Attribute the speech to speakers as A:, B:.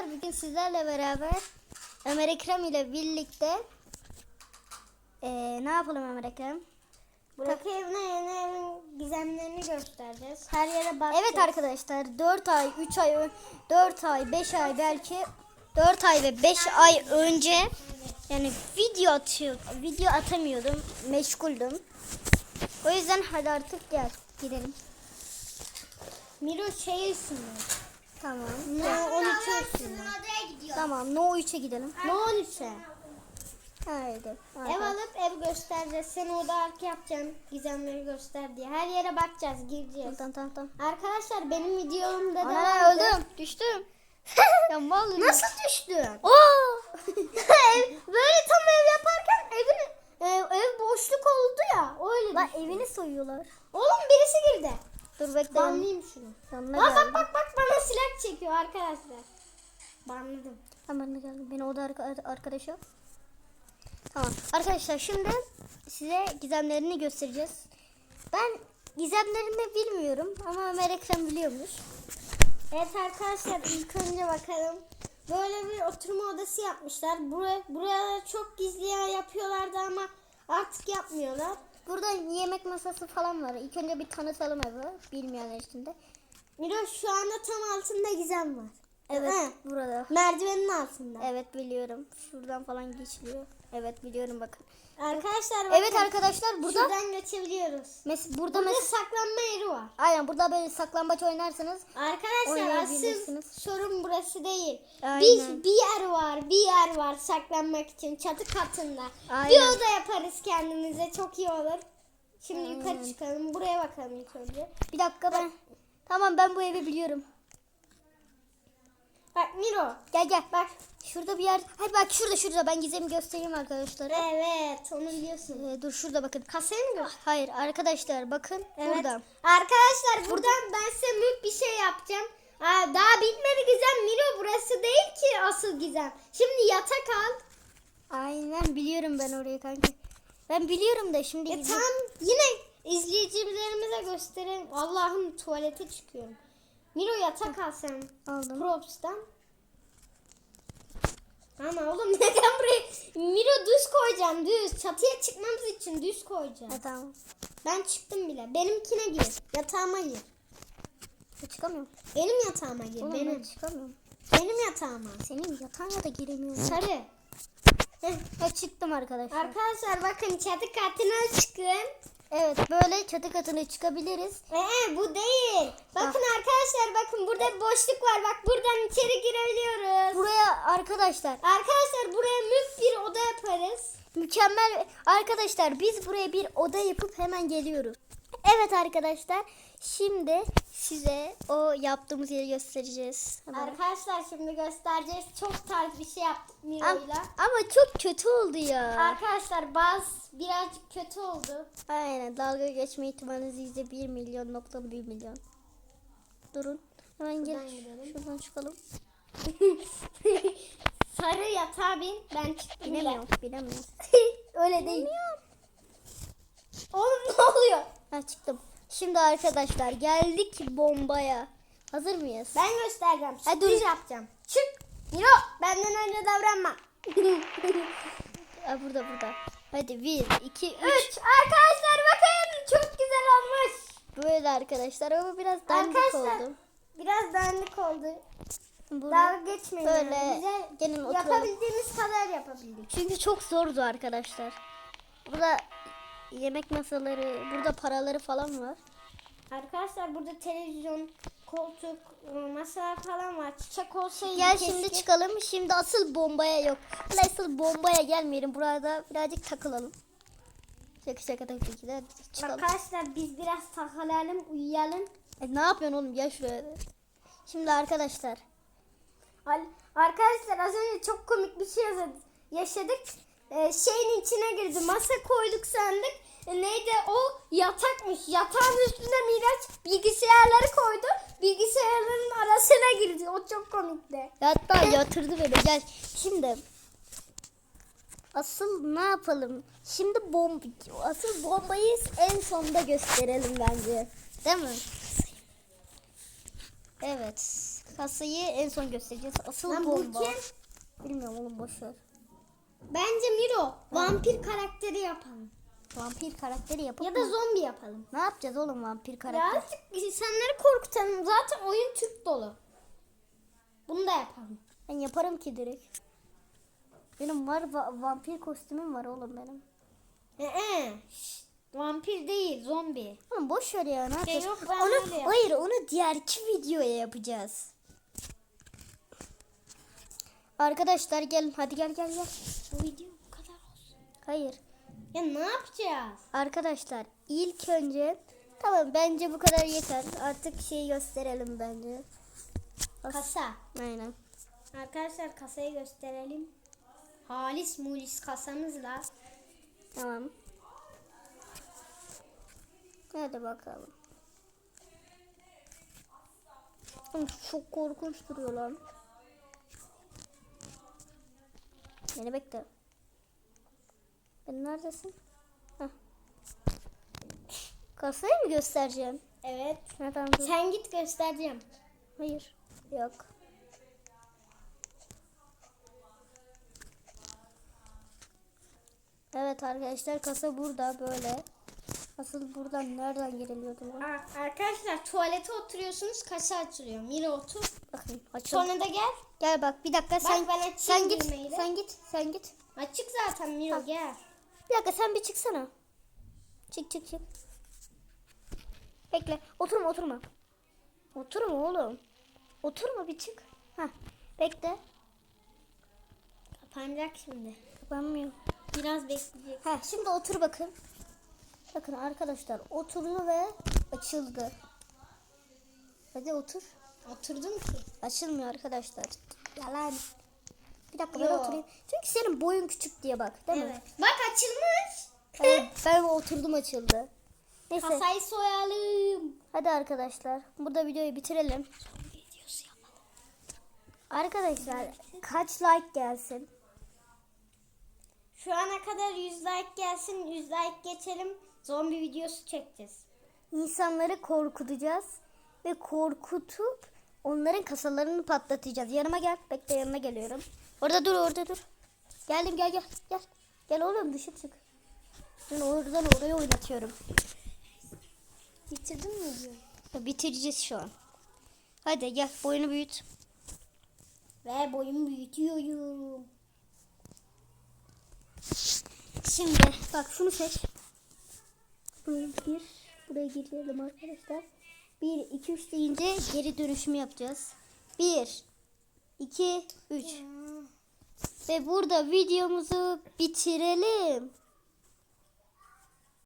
A: Bugün sizlerle beraber Ömer Ekrem ile birlikte eee, ne yapalım Ömer Ekrem?
B: Burak evine yeni evin gizemlerini göstereceğiz. Her yere bak.
A: Evet arkadaşlar 4 ay, 3 ay, ö- 4 ay, 5 ay belki 4 ay ve 5 ay önce yani video atıyor, video atamıyordum, meşguldüm. O yüzden hadi artık gel gidelim.
B: Miro şey isimli.
A: Tamam.
B: No 13 isimli.
A: Tamam. No 3'e gidelim.
B: No 13'e.
A: Haydi.
B: Ev alıp ev göstereceğiz. Sen orada arka yapacaksın. Gizemleri göster diye. Her yere bakacağız, gireceğiz.
A: Tamam tamam tamam.
B: Arkadaşlar benim videomda da
A: Ana öldüm. Düştüm. ya mal
B: Nasıl düştün?
A: Oo!
B: ev, böyle tam ev yaparken evin ev, ev boşluk oldu ya. Öyle.
A: Lan evini soyuyorlar.
B: Oğlum birisi girdi.
A: Dur bekle.
B: Banlayayım şunu.
A: Yanına
B: Bak
A: geldim.
B: bak bak bak bana silah çekiyor arkadaşlar. Banladım.
A: Tamam ben de geldim. Beni o da arka- arkadaşı. Tamam. Arkadaşlar şimdi size gizemlerini göstereceğiz. Ben gizemlerini bilmiyorum ama Ömer Ekrem biliyormuş.
B: Evet arkadaşlar ilk önce bakalım. Böyle bir oturma odası yapmışlar. Buraya, buraya çok gizli yer yapıyorlardı ama artık yapmıyorlar.
A: Burada yemek masası falan var. İlk önce bir tanıtalım evi. Bilmeyenler için de.
B: Miro şu anda tam altında gizem var.
A: Evet
B: He,
A: burada.
B: merdivenin altında.
A: Evet biliyorum. Şuradan falan geçiliyor. Evet biliyorum bakın.
B: Arkadaşlar bakın.
A: Evet arkadaşlar burada
B: Şuradan geçebiliyoruz.
A: mes burada
B: Burada
A: mes
B: saklanma yeri var.
A: aynen burada böyle saklambaç oynarsanız
B: Arkadaşlar asıl sorun burası değil.
A: Aynen.
B: Biz bir yer var, bir yer var saklanmak için çatı katında. Bir
A: Aynen.
B: oda yaparız kendimize çok iyi olur. Şimdi yukarı çıkalım. Buraya bakalım ilk önce.
A: bir dakika ben Tamam ben bu evi biliyorum.
B: Bak Miro.
A: Gel gel.
B: Bak.
A: Şurada bir yer. Hayır bak şurada şurada ben gizemi göstereyim arkadaşlar.
B: Evet onu biliyorsun.
A: Ee, dur şurada bakın.
B: Kasayı mı gör?
A: Hayır arkadaşlar bakın
B: Evet.
A: burada.
B: Arkadaşlar buradan ben size mülk bir şey yapacağım. Aa, daha bitmedi gizem. Miro burası değil ki asıl gizem. Şimdi yatak al.
A: Aynen biliyorum ben orayı kanki. Ben biliyorum da şimdi
B: E tamam yine izleyicilerimize gösterelim. Allah'ım tuvalete çıkıyorum. Miro yatak al sen.
A: aldım.
B: Props'tan. Ama oğlum neden buraya Miro düz koyacağım düz. Çatıya çıkmamız için düz koyacağım.
A: Ha, tamam.
B: Ben çıktım bile. Benimkine gir. Yatağıma gir.
A: Ben çıkamıyorum.
B: Benim yatağıma gir.
A: Oğlum
B: benim.
A: ben çıkamıyorum.
B: Benim yatağıma.
A: Senin yatağına da giremiyorum.
B: Sarı.
A: Ha, çıktım arkadaşlar.
B: Arkadaşlar bakın çatı katına çıkın.
A: Evet böyle çatı katına çıkabiliriz.
B: Ee bu değil. Bakın arkadaşlar bakın burada bir boşluk var. Bak buradan içeri girebiliyoruz.
A: Buraya arkadaşlar
B: Arkadaşlar buraya mülk bir oda yaparız.
A: Mükemmel arkadaşlar biz buraya bir oda yapıp hemen geliyoruz. Evet arkadaşlar şimdi size o yaptığımız yeri göstereceğiz. Hemen.
B: Arkadaşlar şimdi göstereceğiz. Çok tarz bir şey yaptık Miro'yla.
A: ama çok kötü oldu ya.
B: Arkadaşlar bazı birazcık kötü oldu.
A: Aynen dalga geçme ihtimaliniz yüzde bir milyon nokta bir milyon. Durun hemen gel
B: Şuradan
A: çıkalım.
B: Sarı yatağa bin. Ben çıktım bile.
A: Bilemiyorum bilemiyorum.
B: Öyle değil. Oğlum ne oluyor?
A: Ha çıktım. Şimdi arkadaşlar geldik bombaya. Hazır mıyız?
B: Ben göstereceğim.
A: Hadi
B: Sürpriz yapacağım. Çık. Miro benden öyle davranma.
A: Ha, burada burada. Hadi bir, iki, üç.
B: Üç. Arkadaşlar bakın çok güzel olmuş.
A: Böyle arkadaşlar ama biraz dandik
B: Arkadaşlar
A: oldu.
B: biraz dandik oldu.
A: Burada.
B: Dalga geçmeyin.
A: Böyle
B: yani.
A: Gelin oturalım.
B: yapabildiğimiz kadar yapabildik.
A: Çünkü çok zordu arkadaşlar. Burada yemek masaları, burada paraları falan var.
B: Arkadaşlar burada televizyon, koltuk, masa falan var. Çiçek olsaydı
A: Gel
B: keşke.
A: şimdi çıkalım. Şimdi asıl bombaya yok. Asıl bombaya gelmeyelim. Burada birazcık takılalım. Şaka şaka tabii ki de. Hadi çıkalım.
B: Arkadaşlar biz biraz takılalım, uyuyalım.
A: E, ne yapıyorsun oğlum? Gel şuraya. Şimdi arkadaşlar.
B: Arkadaşlar az önce çok komik bir şey yaşadık. Ee, şeyin içine girdi. Masa koyduk sandık. E, neydi o? Yatakmış. Yatağın üstüne Miraç bilgisayarları koydu. Bilgisayarların arasına girdi. O çok komikti.
A: Hatta yatırdı beni. Gel. Şimdi asıl ne yapalım? Şimdi bomb asıl bombayı en sonda gösterelim bence. Değil mi? Evet. Kasayı en son göstereceğiz. Asıl
B: Lan bu
A: bomba.
B: kim?
A: Bilmiyorum oğlum boş ver.
B: Bence Miro vampir karakteri yapalım.
A: Vampir karakteri yapıp
B: Ya da zombi yapalım.
A: ne yapacağız oğlum vampir
B: Ya
A: karakter?
B: azıcık insanları korkutalım. Zaten oyun Türk dolu. Bunu da yapalım.
A: Ben yaparım ki direkt. Benim var va- vampir kostümüm var oğlum benim.
B: Ee, şşt, vampir değil zombi.
A: Oğlum boş ver ya ne yapacağız?
B: yok, ben
A: onu, hayır onu diğerki videoya yapacağız. Arkadaşlar gelin hadi gel gel gel.
B: Bu video bu kadar olsun.
A: Hayır.
B: Ya ne yapacağız?
A: Arkadaşlar ilk önce tamam bence bu kadar yeter. Artık şeyi gösterelim bence. As-
B: Kasa.
A: Aynen.
B: Arkadaşlar kasayı gösterelim. Halis mulis kasamızla.
A: Tamam. Hadi bakalım. Çok korkunç duruyor lan. Beni bekle. Ben neredesin? Kasayı mı göstereceğim?
B: Evet.
A: Tamam, dur.
B: Sen git göstereceğim.
A: Hayır. Yok. Evet arkadaşlar kasa burada böyle. Asıl buradan nereden giriliyordu bu?
B: Aa, arkadaşlar tuvalete oturuyorsunuz kasa açılıyor. Mira otur.
A: Bakın açıl.
B: Sonra da gel.
A: Gel bak bir dakika sen
B: ben açayım
A: sen git.
B: düğmeyi de.
A: Sen git. Sen git.
B: Açık zaten Miro gel.
A: Bir dakika sen bir çıksana. Çık çık çık. Bekle. Oturma oturma. Oturma oğlum. Oturma bir çık. Heh. Bekle.
B: Kapanacak şimdi.
A: Kapanmıyor.
B: Biraz bekleyecek.
A: Ha şimdi otur bakın. Bakın arkadaşlar oturdu ve açıldı. Hadi otur.
B: Oturdum ki.
A: Açılmıyor arkadaşlar. Yalan. Bir dakika ben
B: Yo.
A: oturayım. Çünkü senin boyun küçük diye bak değil mi?
B: Evet. Bak açılmış.
A: Evet, ben oturdum açıldı. Neyse.
B: Kasayı soyalım.
A: Hadi arkadaşlar. Burada videoyu bitirelim. Arkadaşlar kaç like gelsin?
B: Şu ana kadar 100 like gelsin. 100 like geçelim. Zombi videosu çekeceğiz.
A: İnsanları korkutacağız ve korkutup onların kasalarını patlatacağız. Yanıma gel. Bekle yanına geliyorum. Orada dur orada dur. Geldim gel gel gel. Gel oğlum dışarı çık. Seni oradan oraya oynatıyorum.
B: Bitirdin mi?
A: Ya Bitireceğiz şu an. Hadi gel boyunu büyüt.
B: Ve boyumu büyütüyorum.
A: Şimdi bak şunu seç. Buraya gir. Buraya girelim arkadaşlar. 1, 2, 3 deyince geri dönüşümü yapacağız. 1, 2, 3. Ve burada videomuzu bitirelim.